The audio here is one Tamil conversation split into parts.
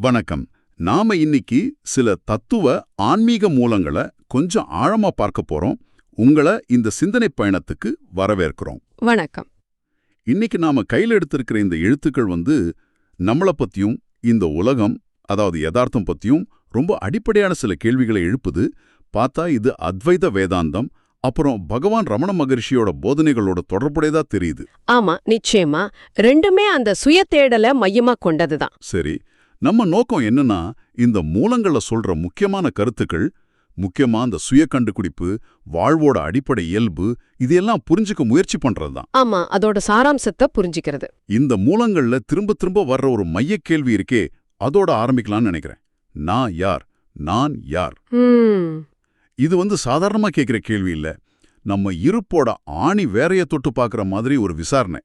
வணக்கம். நாம இன்னைக்கு சில தத்துவ ஆன்மீக மூலங்களை கொஞ்சம் ஆழமா பார்க்க போறோம். உங்களை இந்த சிந்தனை பயணத்துக்கு வரவேற்கிறோம். வணக்கம். இன்னைக்கு நாம கையில் எடுத்திருக்கிற இந்த எழுத்துக்கள் வந்து நம்மள பத்தியும் இந்த உலகம் அதாவது யதார்த்தம் பத்தியும் ரொம்ப அடிப்படையான சில கேள்விகளை எழுப்புது. பார்த்தா இது அத்வைத வேதாந்தம் அப்புறம் பகவான் ரமண மகரிஷியோட போதனைகளோட தொடர்புடையதா தெரியுது. ஆமா நிச்சயமா. ரெண்டுமே அந்த சுய தேடலை மையமா கொண்டதுதான். சரி. நம்ம நோக்கம் என்னன்னா இந்த மூலங்கள சொல்ற முக்கியமான கருத்துக்கள் முக்கியமா அந்த சுய கண்டுபிடிப்பு வாழ்வோட அடிப்படை இயல்பு இதெல்லாம் புரிஞ்சுக்க முயற்சி பண்றதுதான். ஆமா அதோட சாராம்சத்தை புரிஞ்சுக்கிறது. இந்த மூலங்கள்ல திரும்ப திரும்ப வர்ற ஒரு மையக் கேள்வி இருக்கே அதோட ஆரம்பிக்கலாம்னு நினைக்கிறேன். நான் யார்? நான் யார்? இது வந்து சாதாரணமா கேட்கிற கேள்வி இல்ல. நம்ம இருப்போட ஆணி வேறைய தொட்டு பார்க்குற மாதிரி ஒரு விசாரணை.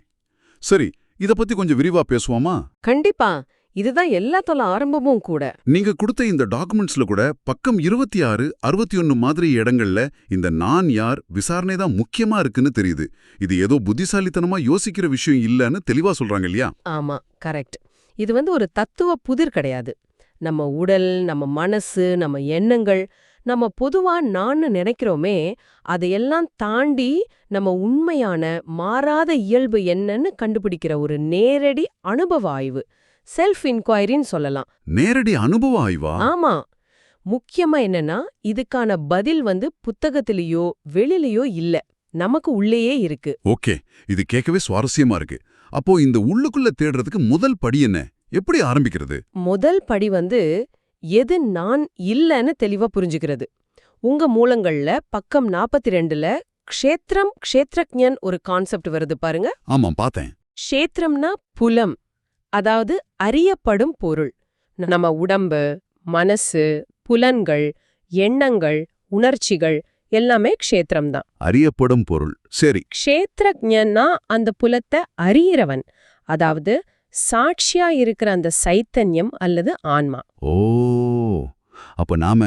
சரி இத பத்தி கொஞ்சம் விரிவா பேசுவோமா? கண்டிப்பா. இதுதான் எல்லாத்தோட ஆரம்பமும் கூட. நீங்க கொடுத்த இந்த டாக்குமெண்ட்ஸ்ல கூட பக்கம் இருபத்தி ஆறு அறுபத்தி ஒன்னு மாதிரி இடங்கள்ல இந்த நான் யார் விசாரணை தான் முக்கியமா இருக்குன்னு தெரியுது. இது ஏதோ புத்திசாலித்தனமா யோசிக்கிற விஷயம் இல்லன்னு தெளிவா சொல்றாங்க இல்லையா? ஆமா கரெக்ட். இது வந்து ஒரு தத்துவ புதிர் கிடையாது. நம்ம உடல் நம்ம மனசு நம்ம எண்ணங்கள் நம்ம பொதுவா நான்னு நினைக்கிறோமே அதையெல்லாம் தாண்டி நம்ம உண்மையான மாறாத இயல்பு என்னன்னு கண்டுபிடிக்கிற ஒரு நேரடி அனுபவ ஆய்வு. செல்ஃப் இன்கொயரின்னு சொல்லலாம். நேரடி அனுபவ ஆய்வா? ஆமா. முக்கியமா என்னன்னா இதுக்கான பதில் வந்து புத்தகத்திலேயோ வெளிலேயோ இல்ல. நமக்கு உள்ளேயே இருக்கு. ஓகே. இது கேட்கவே சுவாரஸ்யமா இருக்கு. அப்போ இந்த உள்ளுக்குள்ள தேடுறதுக்கு முதல் படி என்ன? எப்படி ஆரம்பிக்கிறது? முதல் படி வந்து எது நான் இல்லன்னு தெளிவா புரிஞ்சுக்கிறது. உங்க மூலங்கள்ல பக்கம் நாற்பத்தி ரெண்டுல க்ஷேத்திரம் க்ஷேத்ரஜன் ஒரு கான்செப்ட் வருது பாருங்க. ஆமாம் பார்த்தேன். க்ஷேத்திரம்னா புலம். அதாவது அறியப்படும் பொருள். நம்ம உடம்பு மனசு புலன்கள் எண்ணங்கள் உணர்ச்சிகள் எல்லாமே க்ஷேத்திரம் தான். அறியப்படும் பொருள். சரி. க்ஷேத்ரஜன்னா அந்த புலத்தை அறியிறவன். அதாவது சாட்சியா இருக்கிற அந்த சைத்தன்யம் அல்லது ஆன்மா. ஓ. அப்ப நாம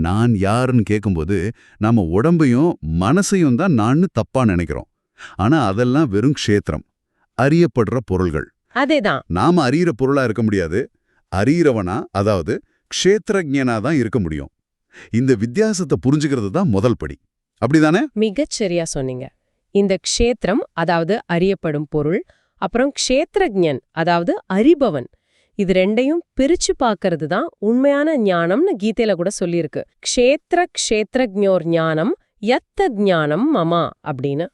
நான் யாருன்னு கேட்கும்போது நாம உடம்பையும் மனசையும் தான் நான்னு தப்பா நினைக்கிறோம். ஆனா அதெல்லாம் வெறும் க்ஷேத்திரம். அறியப்படுற பொருள்கள். அதேதான். நாம அறியிற பொருளா இருக்க முடியாது. அறியிறவனா அதாவது க்ஷேத்திரஜனா தான் இருக்க முடியும். இந்த வித்தியாசத்தை புரிஞ்சுக்கிறது தான் முதல் படி. அப்படிதானே? மிகச் சரியா சொன்னீங்க. இந்த க்ஷேத்திரம் அதாவது அறியப்படும் பொருள் அப்புறம் க்ஷேத்ரஜன் அதாவது அறிபவன் இது ரெண்டையும் பிரிச்சு பார்க்கறது தான் உண்மையான ஞானம்னு கீதையில கூட சொல்லியிருக்கு. க்ஷேத்திர க்ஷேத்ரஜோர் ஞானம் யத்த ஞானம் மமா அப்படின்னு.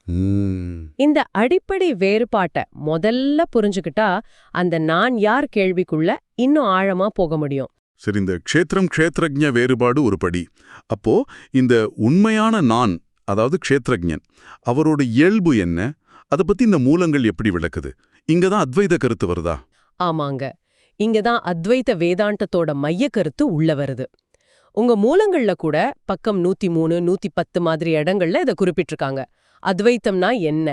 இந்த அடிப்படை வேறுபாட்டை முதல்ல புரிஞ்சுக்கிட்டா அந்த நான் யார் கேள்விக்குள்ள இன்னும் ஆழமா போக முடியும். சரி இந்த க்ஷேத்திரம் க்ஷேத்ரஜ வேறுபாடு ஒரு படி. அப்போ இந்த உண்மையான நான் அதாவது க்ஷேத்ரஜன் அவரோட இயல்பு என்ன? அதை பத்தி இந்த மூலங்கள் எப்படி விளக்குது? இங்க தான் அத்வைத கருத்து வருதா? ஆமாங்க. இங்கதான் அத்வைத வேதாந்தத்தோட மைய கருத்து உள்ள வருது. உங்க மூலங்கள்ல கூட பக்கம் நூத்தி மூணு நூத்தி பத்து மாதிரி இடங்கள்ல இதை குறிப்பிட்டிருக்காங்க. அத்வைத்தம்னா என்ன.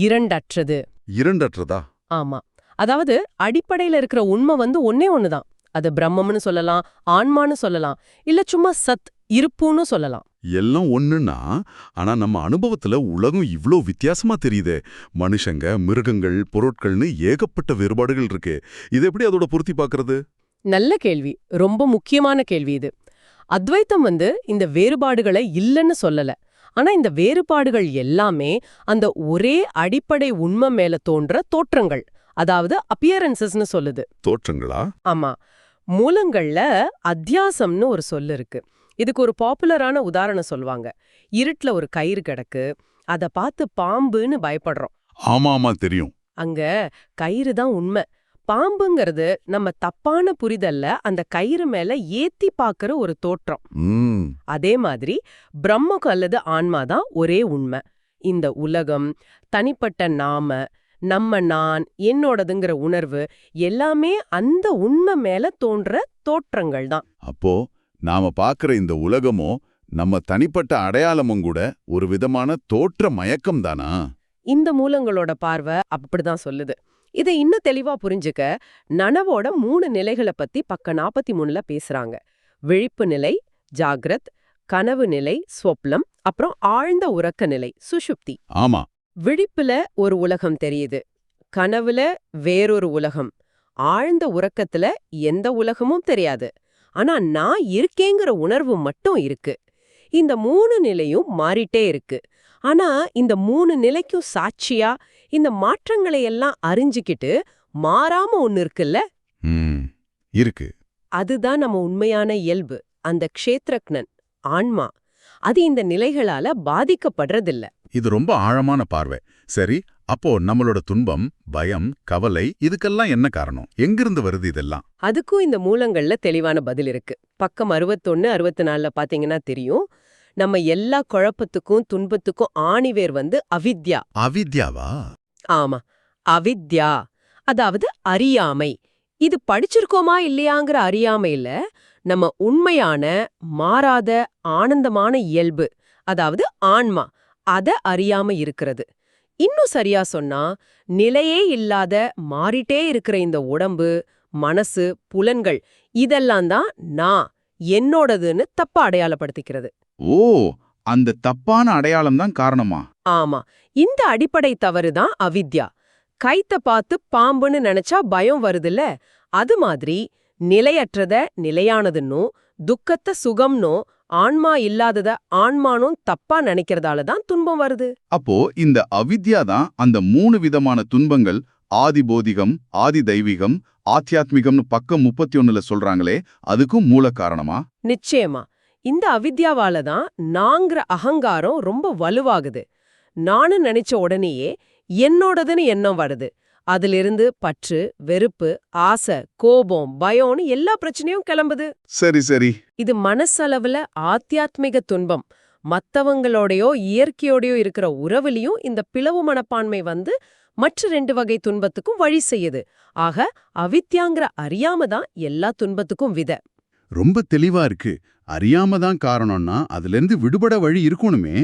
இரண்டற்றது. இரண்டற்றதா? ஆமா. அதாவது அடிப்படையில இருக்கிற உண்மை வந்து ஒன்னே ஒண்ணுதான். அது பிரம்மம்னு சொல்லலாம் ஆன்மான்னு சொல்லலாம் இல்ல சும்மா சத் இருப்புன்னு சொல்லலாம். எல்லாம் ஒண்ணுன்னா ஆனா நம்ம அனுபவத்துல உலகம் இவ்ளோ வித்தியாசமா தெரியுதே. மனுஷங்க மிருகங்கள் பொருட்கள்னு ஏகப்பட்ட வேறுபாடுகள் இருக்கு. இது எப்படி அதோட பொருத்தி பார்க்கறது? நல்ல கேள்வி. ரொம்ப முக்கியமான கேள்வி இது. அத்வைத்தம் வந்து இந்த வேறுபாடுகளை இல்லைன்னு சொல்லல. ஆனா இந்த வேறுபாடுகள் எல்லாமே அந்த ஒரே அடிப்படை உண்மை மேல தோன்ற தோற்றங்கள். அதாவது அப்பியரன்சஸ்னு சொல்லுது. தோற்றங்களா? ஆமா. மூலங்கள்ல அத்தியாசம்னு ஒரு சொல் இருக்கு. இதுக்கு ஒரு பாப்புலரான உதாரணம் சொல்லுவாங்க. இருட்டுல ஒரு கயிறு கிடக்கு. அத பார்த்து பாம்புன்னு பயப்படுறோம். ஆமா ஆமா தெரியும். அங்க கயிறு தான் உண்மை. பாம்புங்கிறது நம்ம தப்பான புரிதல்ல அந்த கயிறு மேல ஏத்தி பாக்குற ஒரு தோற்றம். அதே மாதிரி பிரம்மக்கு அல்லது ஆன்மா தான் ஒரே உண்மை. இந்த உலகம் தனிப்பட்ட நாம நம்ம நான் என்னோடதுங்கிற உணர்வு எல்லாமே அந்த உண்மை மேல தோன்ற தோற்றங்கள் தான். அப்போ நாம பார்க்கிற இந்த உலகமோ நம்ம தனிப்பட்ட அடையாளமும் கூட ஒரு விதமான தோற்ற மயக்கம் தானா? இந்த மூலங்களோட பார்வை அப்படிதான் சொல்லுது. இதை இன்னும் தெளிவா புரிஞ்சுக்க நனவோட மூணு நிலைகளை பத்தி பக்க நாற்பத்தி மூணுல பேசுறாங்க. விழிப்பு நிலை ஜாகிரத் கனவு நிலை ஸ்வப்னம் அப்புறம் ஆழ்ந்த உறக்க நிலை சுஷுப்தி ஆமா. விழிப்புல ஒரு உலகம் தெரியுது. கனவுல வேறொரு உலகம். ஆழ்ந்த உறக்கத்துல எந்த உலகமும் தெரியாது. ஆனா நான் இருக்கேங்கிற உணர்வு மட்டும் இருக்கு. இந்த மூணு நிலையும் மாறிட்டே இருக்கு. ஆனா இந்த மூணு நிலைக்கும் சாட்சியா இந்த மாற்றங்களை எல்லாம் அறிஞ்சுக்கிட்டு மாறாம ஒன்னு இருக்குல்ல? இருக்கு. அதுதான் நம்ம உண்மையான இயல்பு அந்த க்ஷேத்ரக்னன் ஆன்மா. அது இந்த நிலைகளால பாதிக்கப்படுறதில்ல. இது ரொம்ப ஆழமான பார்வை. சரி அப்போ நம்மளோட துன்பம் பயம் கவலை இதுக்கெல்லாம் என்ன காரணம்? எங்கிருந்து வருது இதெல்லாம்? அதுக்கும் இந்த மூலங்கள்ல தெளிவான பதில் இருக்கு. பக்கம் அறுபத்தொன்னு அறுபத்தி நாலுல பாத்தீங்கன்னா தெரியும். நம்ம எல்லா குழப்பத்துக்கும் துன்பத்துக்கும் ஆணிவேர் வந்து அவித்யா. அவித்யாவா? ஆமா. அவித்யா. அதாவது அறியாமை. இது படிச்சிருக்கோமா இல்லையாங்கிற அறியாமையில நம்ம உண்மையான மாறாத ஆனந்தமான இயல்பு அதாவது ஆன்மா அத அறியாம இருக்கிறது. இன்னும் சரியா சொன்னா நிலையே இல்லாத மாறிட்டே இருக்கிற இந்த உடம்பு மனசு புலன்கள் இதெல்லாம் தான் நான் என்னோடதுன்னு தப்பா அடையாளப்படுத்திக்கிறது. ஓ அந்த தப்பான அடையாளம் தான் காரணமா? ஆமா. இந்த அடிப்படை தவறு தான் அவித்யா. கைத்த பார்த்து பாம்புன்னு நினைச்சா பயம் வருதுல்ல? அது மாதிரி நிலையற்றத நிலையானதுன்னும் துக்கத்த சுகம்னோ ஆன்மா இல்லாதத ஆன்மானும் தப்பா நினைக்கிறதால தான் துன்பம் வருது. அப்போ இந்த அவித்யா தான் அந்த மூணு விதமான துன்பங்கள் ஆதி போதிகம் ஆதி தெய்வீகம் ஆத்தியாத்மிகம்னு பக்கம் முப்பத்தி ஒண்ணுல சொல்றாங்களே அதுக்கும் மூல காரணமா? நிச்சயமா. இந்த அவித்யாவால தான் நாங்கிற அகங்காரம் ரொம்ப வலுவாகுது. நானு நினைச்ச உடனேயே என்னோடதுன்னு எண்ணம் வருது. அதிலிருந்து பற்று வெறுப்பு ஆசை கோபம் பயம்னு எல்லா பிரச்சனையும் கிளம்புது. சரி சரி. இது மனசளவுல ஆத்தியாத்மிக துன்பம். மத்தவங்களோடயோ இயற்கையோடயோ இருக்கிற உறவுலயும் இந்த பிளவு மனப்பான்மை வந்து மற்ற ரெண்டு வகை துன்பத்துக்கும் வழி செய்யுது. ஆக அவித்யாங்கிற அறியாம தான் எல்லா துன்பத்துக்கும் வித. ரொம்ப தெளிவா இருக்கு. அறியாம தான் காரணம்னா அதிலிருந்து விடுபட வழி இருக்கணுமே.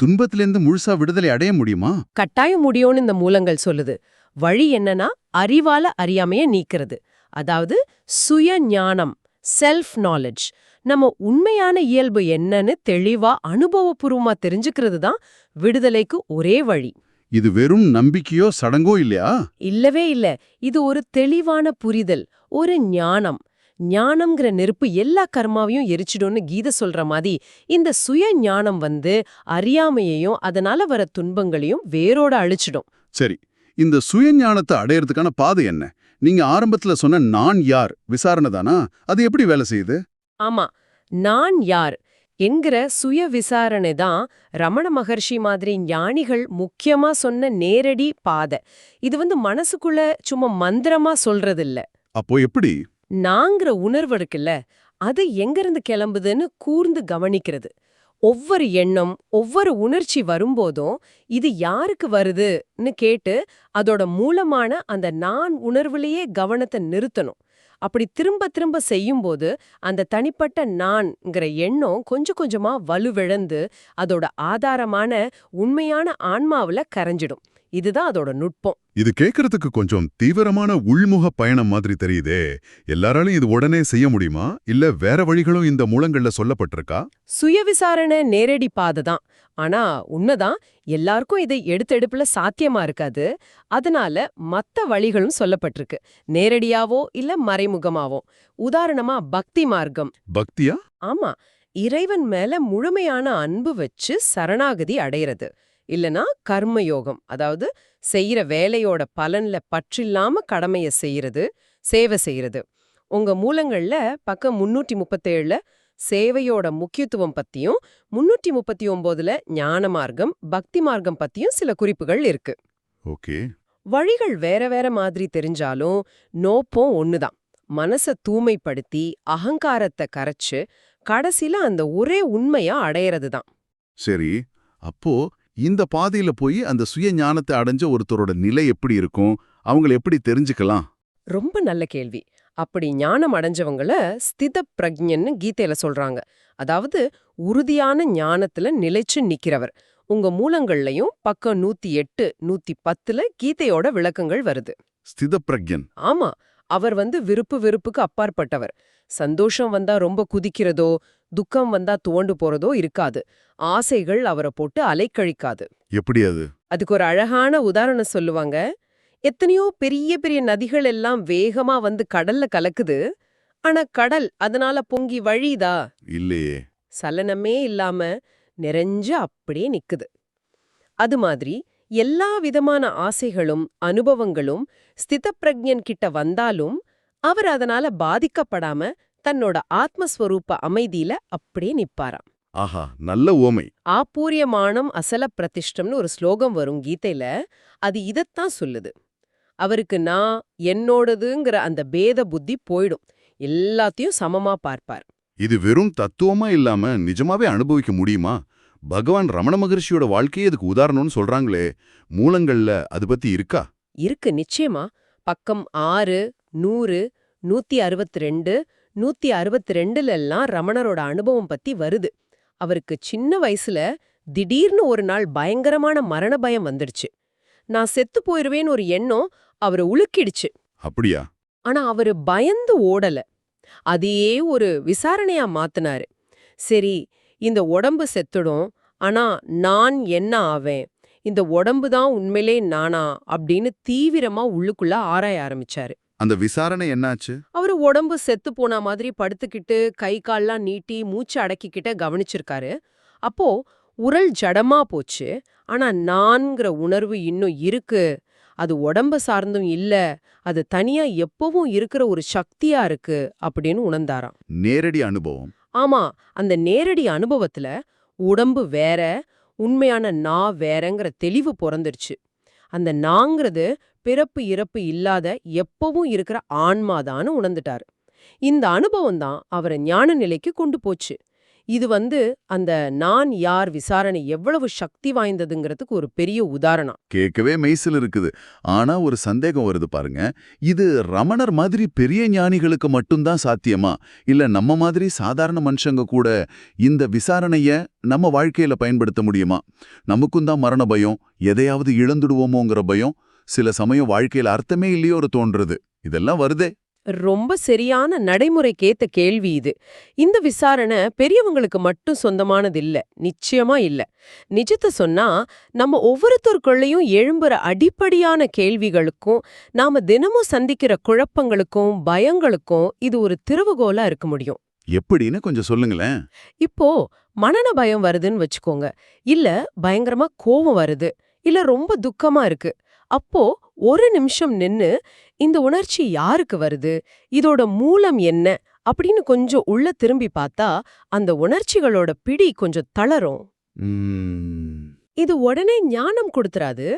துன்பத்திலிருந்து முழுசா விடுதலை அடைய முடியுமா? கட்டாயம் முடியும்னு இந்த மூலங்கள் சொல்லுது. வழி என்னன்னா அறிவால அறியாமைய நீக்கிறது. அதாவது சுய ஞானம் செல்ஃப் நாலேஜ் நம்ம உண்மையான இயல்பு என்னன்னு தெளிவா அனுபவபூர்வமா தெரிஞ்சுக்கிறது தான் விடுதலைக்கு ஒரே வழி. இது வெறும் நம்பிக்கையோ சடங்கோ இல்லையா? இல்லவே இல்ல. இது ஒரு தெளிவான புரிதல் ஒரு ஞானம். ஞானம்ங்கிற நெருப்பு எல்லா கர்மாவையும் எரிச்சிடும்னு கீத சொல்ற மாதிரி இந்த சுய ஞானம் வந்து அறியாமையையும் அதனால வர துன்பங்களையும் வேரோட அழிச்சிடும். சரி இந்த சுயஞானத்தை அடையறதுக்கான பாதை என்ன? நீங்க ஆரம்பத்துல சொன்ன நான் யார் விசாரணை தானா? அது எப்படி வேலை செய்யுது? ஆமா நான் யார் என்கிற சுய விசாரணை தான் ரமண மகர்ஷி மாதிரி ஞானிகள் முக்கியமா சொன்ன நேரடி பாதை. இது வந்து மனசுக்குள்ள சும்மா மந்திரமா சொல்றதில்ல. அப்போ எப்படி? நாங்கிற உணர்வு இருக்குல்ல அது எங்கிருந்து கிளம்புதுன்னு கூர்ந்து கவனிக்கிறது. ஒவ்வொரு எண்ணம் ஒவ்வொரு உணர்ச்சி வரும்போதும் இது யாருக்கு வருதுன்னு கேட்டு அதோட மூலமான அந்த நான் உணர்வுலயே கவனத்தை நிறுத்தணும். அப்படி திரும்ப திரும்ப செய்யும்போது அந்த தனிப்பட்ட நான்ங்கிற எண்ணம் கொஞ்சம் கொஞ்சமா வலுவிழந்து அதோட ஆதாரமான உண்மையான ஆன்மாவுல கரைஞ்சிடும். இதுதான் அதோட நுட்பம். இது கேட்கறதுக்கு கொஞ்சம் தீவிரமான உள்முக பயணம் மாதிரி தெரியுதே. எல்லாராலும் இது உடனே செய்ய முடியுமா? இல்ல வேற வழிகளும் இந்த மூலங்கள்ல சொல்லப்பட்டிருக்கா? சுயவிசாரணை நேரடி பாதை தான். ஆனா உண்மைதான் எல்லாருக்கும் இதை எடுத்தெடுப்புல சாத்தியமா இருக்காது. அதனால மத்த வழிகளும் சொல்லப்பட்டிருக்கு. நேரடியாவோ இல்ல மறைமுகமாவோ. உதாரணமா பக்தி மார்க்கம். பக்தியா? ஆமா இறைவன் மேல முழுமையான அன்பு வச்சு சரணாகதி அடையிறது. இல்லனா கர்மயோகம் அதாவது செய்யற வேலையோட பலன்ல பற்றில்லாம கடமைய செய்யறது சேவை செய்யறது. உங்க மூலங்கள்ல பக்கம் முன்னூற்றி முப்பத்தேழுல சேவையோட முக்கியத்துவம் பத்தியும் முன்னூற்றி முப்பத்தி ஒன்பதுல ஞான மார்க்கம் பக்தி மார்க்கம் பத்தியும் சில குறிப்புகள் இருக்கு. ஓகே. வழிகள் வேற வேற மாதிரி தெரிஞ்சாலும் நோப்பம் ஒண்ணுதான். மனச தூய்மைப்படுத்தி அகங்காரத்தை கரைச்சு கடைசில அந்த ஒரே உண்மையா அடையறது தான் சரி அப்போ இந்த பாதையில போய் அந்த சுய ஞானத்தை அடைஞ்ச ஒருத்தரோட நிலை எப்படி இருக்கும்? அவங்கள எப்படி தெரிஞ்சுக்கலாம்? ரொம்ப நல்ல கேள்வி. அப்படி ஞானம் அடைஞ்சவங்கள ஸ்தித பிரக்ஞன்னு கீதையில சொல்றாங்க. அதாவது உறுதியான ஞானத்துல நிலைச்சு நிக்கிறவர். உங்க மூலங்கள்லயும் பக்கம் நூத்தி எட்டு நூத்தி பத்துல கீதையோட விளக்கங்கள் வருது. ஸ்தித பிரக்யன் ஆமா. அவர் வந்து விருப்பு வெறுப்புக்கு அப்பாற்பட்டவர். சந்தோஷம் வந்தா ரொம்ப குதிக்கிறதோ துக்கம் வந்தா துவண்டு போறதோ இருக்காது. ஆசைகள் அவரை போட்டு அலைக்கழிக்காது. எப்படி அது? அதுக்கு ஒரு அழகான உதாரணம் சொல்லுவாங்க. எத்தனையோ பெரிய பெரிய நதிகள் எல்லாம் வேகமா வந்து கடல்ல கலக்குது. ஆனா கடல் அதனால பொங்கி வழியுதா? இல்லையே. சலனமே இல்லாம நிறைஞ்சு அப்படியே நிக்குது. அது மாதிரி எல்லா விதமான ஆசைகளும் அனுபவங்களும் ஸ்திதப்பிரஜன் கிட்ட வந்தாலும் அவர் அதனால பாதிக்கப்படாம தன்னோட ஆத்மஸ்வரூப அமைதியில அப்படியே நிப்பாராம். ஆஹா நல்ல ஓமை ஆப்பூரியமானம் அசல பிரதிஷ்டம்னு ஒரு ஸ்லோகம் வரும் கீதையில அது இதத்தான் சொல்லுது. அவருக்கு நான் என்னோடதுங்கிற அந்த பேத புத்தி போயிடும். எல்லாத்தையும் சமமா பார்ப்பார். இது வெறும் தத்துவமா இல்லாம நிஜமாவே அனுபவிக்க முடியுமா? பகவான் ரமண மகரிஷியோட வாழ்க்கையே இதுக்கு உதாரணம்னு சொல்றாங்களே மூலங்கள்ல அது பத்தி இருக்கா? இருக்கு நிச்சயமா. பக்கம் ஆறு நூறு நூத்தி அறுபத்தி ரெண்டு நூத்தி அறுபத்தி ரெண்டுல எல்லாம் ரமணரோட அனுபவம் பத்தி வருது. அவருக்கு சின்ன வயசுல திடீர்னு ஒரு நாள் பயங்கரமான மரண பயம் வந்துடுச்சு. நான் செத்து போயிருவேன்னு ஒரு எண்ணம் அவரை உலுக்கிடுச்சு. அப்படியா? ஆனா அவரு பயந்து ஓடல. அதையே ஒரு விசாரணையா மாத்துனாரு. சரி இந்த உடம்பு செத்துடும் ஆனா நான் என்ன ஆவேன்? இந்த உடம்பு தான் உண்மையிலே நானா? அப்படின்னு தீவிரமா உள்ளுக்குள்ள ஆராய ஆரம்பிச்சாரு. அந்த விசாரணை என்னாச்சு? அவரு உடம்பு செத்து போன மாதிரி படுத்துக்கிட்டு கை கால்லாம் நீட்டி மூச்சு அடக்கிக்கிட்ட கவனிச்சிருக்காரு. அப்போ உரல் ஜடமா போச்சு. ஆனா நான்கிற உணர்வு இன்னும் இருக்கு. அது உடம்ப சார்ந்தும் இல்ல. அது தனியா எப்பவும் இருக்கிற ஒரு சக்தியா இருக்கு அப்படின்னு உணர்ந்தாராம். நேரடி அனுபவம். ஆமா அந்த நேரடி அனுபவத்துல உடம்பு வேற உண்மையான நா வேறங்கிற தெளிவு பிறந்துருச்சு. அந்த நாங்கிறது பிறப்பு இறப்பு இல்லாத எப்பவும் இருக்கிற ஆன்மாதான்னு உணர்ந்துட்டாரு. இந்த அனுபவம் தான் அவரை ஞான நிலைக்கு கொண்டு போச்சு. இது வந்து அந்த நான் யார் விசாரணை எவ்வளவு சக்தி வாய்ந்ததுங்கிறதுக்கு ஒரு பெரிய உதாரணம். கேட்கவே மெய்சில் இருக்குது. ஆனா ஒரு சந்தேகம் வருது பாருங்க. இது ரமணர் மாதிரி பெரிய ஞானிகளுக்கு மட்டும்தான் சாத்தியமா? இல்ல நம்ம மாதிரி சாதாரண மனுஷங்க கூட இந்த விசாரணைய நம்ம வாழ்க்கையில பயன்படுத்த முடியுமா? நமக்கும் தான் மரண பயம். எதையாவது இழந்துடுவோமோங்கிற பயம். சில சமயம் வாழ்க்கையில அர்த்தமே இல்லையோரு தோன்றுறது. இதெல்லாம் வருதே. ரொம்ப சரியான நடைமுறைக்கேத்த கேள்வி இது. இந்த விசாரணை பெரியவங்களுக்கு மட்டும் சொந்தமானது இல்ல நிச்சயமா இல்ல. நிஜத்தை சொன்னா நம்ம ஒவ்வொருத்தருக்குள்ளேயும் எழும்புற அடிப்படையான கேள்விகளுக்கும் நாம தினமும் சந்திக்கிற குழப்பங்களுக்கும் பயங்களுக்கும் இது ஒரு திறவுகோலா இருக்க முடியும். எப்படின்னு கொஞ்சம் சொல்லுங்களேன். இப்போ மனன பயம் வருதுன்னு வச்சுக்கோங்க. இல்ல பயங்கரமா கோவம் வருது. இல்ல ரொம்ப துக்கமா இருக்கு. அப்போ ஒரு நிமிஷம் நின்னு இந்த உணர்ச்சி யாருக்கு வருது? இதோட மூலம் என்ன? அப்படின்னு கொஞ்சம் உள்ள திரும்பி பார்த்தா அந்த உணர்ச்சிகளோட பிடி கொஞ்சம் தளரும். இது உடனே ஞானம் கொடுத்துறாது.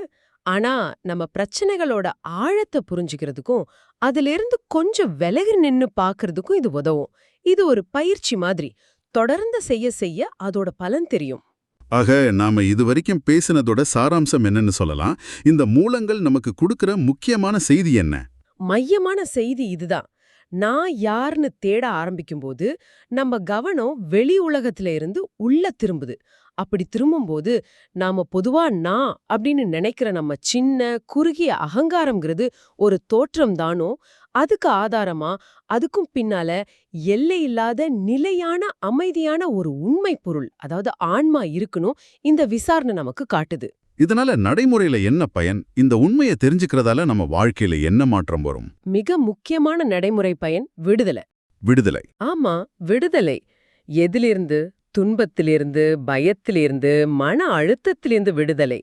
ஆனா நம்ம பிரச்சனைகளோட ஆழத்தை புரிஞ்சுக்கிறதுக்கும் அதிலிருந்து கொஞ்சம் விலகி நின்னு பார்க்கறதுக்கும் இது உதவும். இது ஒரு பயிற்சி மாதிரி. தொடர்ந்து செய்ய செய்ய அதோட பலன் தெரியும். ஆக நாம இதுவரைக்கும் பேசினதோட சாராம்சம் என்னன்னு சொல்லலாம். இந்த மூலங்கள் நமக்கு கொடுக்கிற முக்கியமான செய்தி என்ன? மையமான செய்தி இதுதான். நான் யார்னு தேட ஆரம்பிக்கும்போது நம்ம கவனம் வெளி உலகத்துல இருந்து உள்ள திரும்புது. அப்படி திரும்பும்போது நாம பொதுவா நான் அப்படின்னு நினைக்கிற நம்ம சின்ன குறுகிய அகங்காரம்ங்கிறது ஒரு தோற்றம் தானோ? அதுக்கு ஆதாரமா? அதுக்கும் பின்னால எல்லையில்லாத நிலையான அமைதியான ஒரு உண்மை பொருள் அதாவது ஆன்மா இருக்கணும் இந்த விசாரணை நமக்கு காட்டுது. இதனால நடைமுறையில என்ன பயன்? இந்த உண்மையை தெரிஞ்சுக்கிறதால நம்ம வாழ்க்கையில என்ன மாற்றம் வரும்? மிக முக்கியமான நடைமுறை பயன் விடுதலை. விடுதலை. ஆமா விடுதலை. எதிலிருந்து? துன்பத்திலிருந்து பயத்திலிருந்து மன அழுத்தத்திலிருந்து விடுதலை.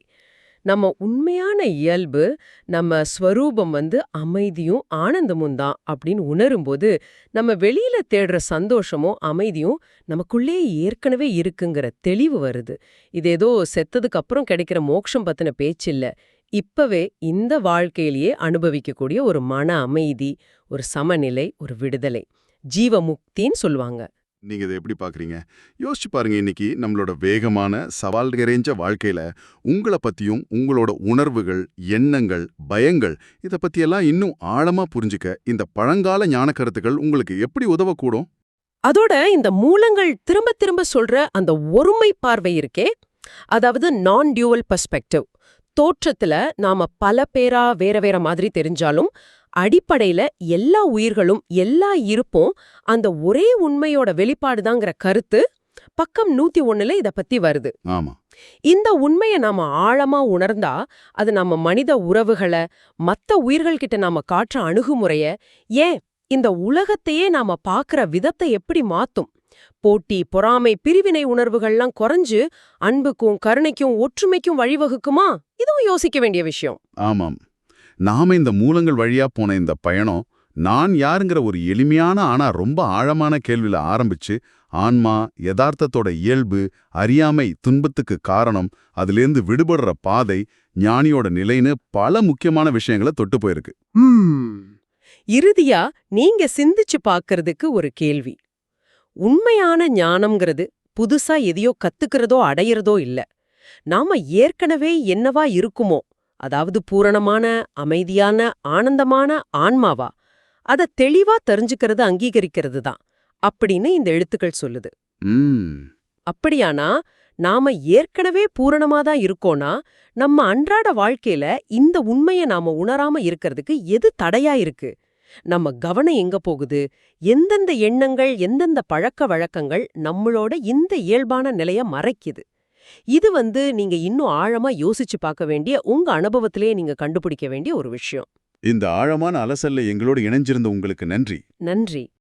நம்ம உண்மையான இயல்பு நம்ம ஸ்வரூபம் வந்து அமைதியும் ஆனந்தமும் தான் அப்படின்னு உணரும்போது நம்ம வெளியில தேடுற சந்தோஷமும் அமைதியும் நமக்குள்ளே ஏற்கனவே இருக்குங்கிற தெளிவு வருது. இது ஏதோ செத்ததுக்கு அப்புறம் கிடைக்கிற மோட்சம் பத்தின பேச்சில்லை இப்பவே இந்த வாழ்க்கையிலேயே அனுபவிக்கக்கூடிய ஒரு மன அமைதி ஒரு சமநிலை ஒரு விடுதலை. ஜீவமுக்தின்னு சொல்லுவாங்க. நீங்க இதை எப்படி பாக்குறீங்க? யோசிச்சு பாருங்க இன்னைக்கு நம்மளோட வேகமான சவால் நிறைஞ்ச வாழ்க்கையில உங்களை பத்தியும் உங்களோட உணர்வுகள் எண்ணங்கள் பயங்கள் இத பற்றியெல்லாம் இன்னும் ஆழமா புரிஞ்சுக்க இந்த பழங்கால ஞான கருத்துக்கள் உங்களுக்கு எப்படி உதவக்கூடும்? அதோட இந்த மூலங்கள் திரும்ப திரும்ப சொல்ற அந்த ஒருமை பார்வை இருக்கே அதாவது நான் டியூவல் பர்ஸ்பெக்டிவ் தோற்றத்துல நாம பல பேரா வேற வேற மாதிரி தெரிஞ்சாலும் அடிப்படையில எல்லா உயிர்களும் எல்லா இருப்பும் அந்த ஒரே உண்மையோட வெளிப்பாடுதாங்கிற கருத்து பக்கம் நூத்தி ஒண்ணுல இத பத்தி வருது. ஆமா. இந்த உண்மையை நாம ஆழமா உணர்ந்தா அது நம்ம மனித உறவுகளை மத்த உயிர்கள் கிட்ட நாம காட்டுற அணுகுமுறைய ஏன் இந்த உலகத்தையே நாம பாக்குற விதத்தை எப்படி மாத்தும்? போட்டி பொறாமை பிரிவினை உணர்வுகள்லாம் குறைஞ்சு அன்புக்கும் கருணைக்கும் ஒற்றுமைக்கும் வழிவகுக்குமா? இதுவும் யோசிக்க வேண்டிய விஷயம். ஆமாம். நாம இந்த மூலங்கள் வழியா போன இந்த பயணம் நான் யாருங்கிற ஒரு எளிமையான ஆனா ரொம்ப ஆழமான கேள்வியில ஆரம்பிச்சு ஆன்மா யதார்த்தத்தோட இயல்பு அறியாமை துன்பத்துக்கு காரணம் அதுலேருந்து விடுபடுற பாதை ஞானியோட நிலைன்னு பல முக்கியமான விஷயங்களை தொட்டு போயிருக்கு. இறுதியா நீங்க சிந்திச்சு பார்க்கறதுக்கு ஒரு கேள்வி. உண்மையான ஞானம்ங்கிறது புதுசா எதையோ கத்துக்கிறதோ அடையிறதோ இல்ல. நாம ஏற்கனவே என்னவா இருக்குமோ அதாவது பூரணமான அமைதியான ஆனந்தமான ஆன்மாவா? அத தெளிவா தெரிஞ்சுக்கிறது அங்கீகரிக்கிறது தான் அப்படின்னு இந்த எழுத்துக்கள் சொல்லுது. அப்படியானா நாம ஏற்கனவே பூரணமா தான் இருக்கோனா நம்ம அன்றாட வாழ்க்கையில இந்த உண்மைய நாம உணராம இருக்கிறதுக்கு எது தடையா இருக்கு? நம்ம கவனம் எங்க போகுது? எந்தெந்த எண்ணங்கள் எந்தெந்த பழக்க வழக்கங்கள் நம்மளோட இந்த இயல்பான நிலைய மறைக்குது? இது வந்து நீங்க இன்னும் ஆழமா யோசிச்சு பார்க்க வேண்டிய உங்க அனுபவத்திலேயே நீங்க கண்டுபிடிக்க வேண்டிய ஒரு விஷயம். இந்த ஆழமான அலசல்ல எங்களோடு இணைஞ்சிருந்த உங்களுக்கு நன்றி. நன்றி.